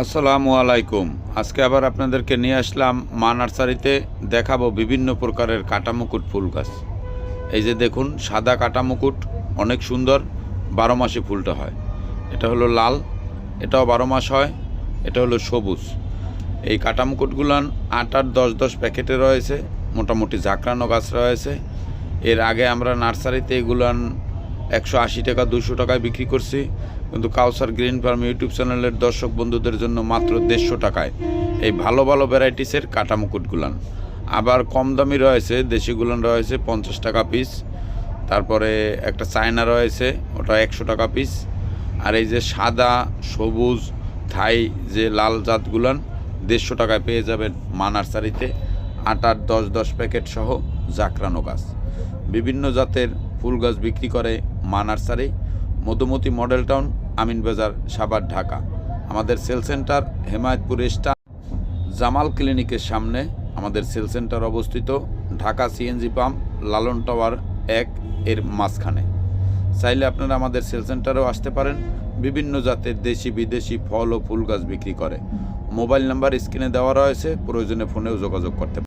আসসালামু আলাইকুম। আজকে আবার আপনাদেরকে নিয়ে আসলাম মা নার্সারিতে দেখাবো বিভিন্ন প্রকারের কাটামুকুট ফুল গাছ। এই যে দেখুন, সাদা কাটামুকুট, অনেক সুন্দর, বারো মাসে ফুলটা হয়। এটা হলো লাল, এটাও বারো মাস হয়, এটা হলো সবুজ। এই কাটামুকুটগুলান আট আট দশ দশ প্যাকেটে রয়েছে, মোটামুটি জাকরানো গাছ রয়েছে। এর আগে আমরা নার্সারিতে এগুলান একশো আশি টাকা দুশো টাকায় বিক্রি করছি। কিন্তু কাউসার গ্রিন ফার্ম ইউটিউব চ্যানেলের দর্শক বন্ধুদের জন্য মাত্র দেড়শো টাকায়। এই ভালো ভালো ভ্যারাইটিসের কাটা মুকুটগুলান আবার কম দামি রয়েছে, দেশিগুলান রয়েছে, পঞ্চাশ টাকা পিস তারপরে একটা চায়না রয়েছে, ওটা একশো টাকা পিস আর এই যে সাদা, সবুজ, থাই যে লাল জাতগুলান, দেড়শো টাকায় পেয়ে যাবেন মা নার্সারিতে আট আট দশ দশ প্যাকেট সহ জাকরানো গাছ। বিভিন্ন জাতের ফুল গাছ বিক্রি করে Maa nursery Madhumati model town, Amin Bazar Savar Dhaka. আমাদের sale centre Hemayetpur star Jamal ক্লিনিকের সামনে আমাদের সেল সেন্টার অবস্থিত, Dhaka CNG pump, Lalon tower এক এর মাঝখানে। চাইলে আপনারা আমাদের সেল সেন্টারেও আসতে পারেন। বিভিন্ন জাতের দেশি, বিদেশি ফল ও ফুল গাছ বিক্রি করে। মোবাইল নাম্বার স্ক্রিনে দেওয়া রয়েছে, প্রয়োজনে ফোনেও যোগাযোগ করতে